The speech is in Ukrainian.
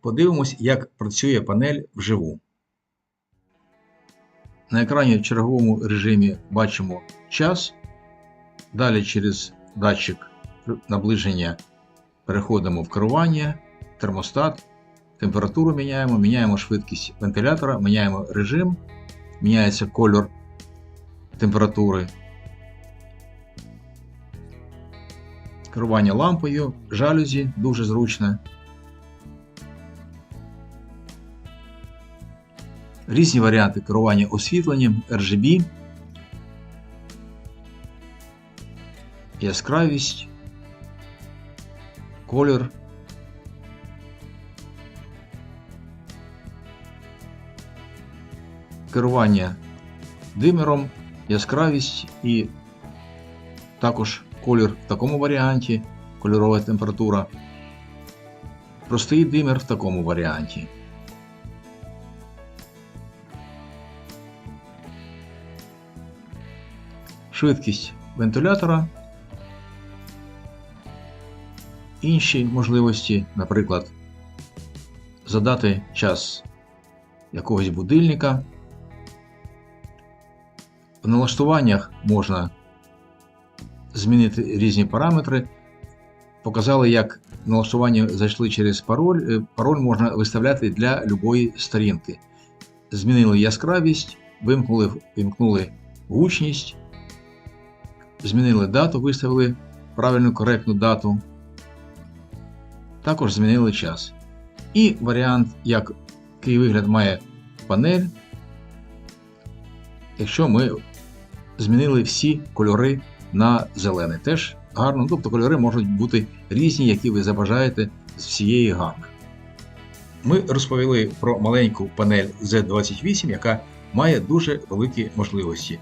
Подивимось, як працює панель вживу. На екрані в черговому режимі бачимо час. Далі через датчик наближення переходимо в керування, термостат, температуру міняємо, міняємо швидкість вентилятора, міняємо режим, міняється кольор температури. Керування лампою, жалюзі дуже зручне. Різні варіанти керування освітленням, RGB, яскравість, колір. Керування димером, яскравість і також колір в такому варіанті, кольорова температура. Простий димер в такому варіанті. Швидкість вентилятора. Інші можливості, наприклад, задати час якогось будильника. В налаштуваннях можна змінити різні параметри. Показали, як налаштування зайшли через пароль. Е, Пароль можна виставляти для любої сторінки. Змінили яскравість, вимкнули, вимкнули гучність, змінили дату, виставили правильну коректну дату. Також змінили час. І варіант, як, який вигляд має панель, якщо ми змінили всі кольори на зелений. Теж гарно, тобто кольори можуть бути різні, які ви забажаєте з всієї гами. Ми розповіли про маленьку панель Z28, яка має дуже великі можливості.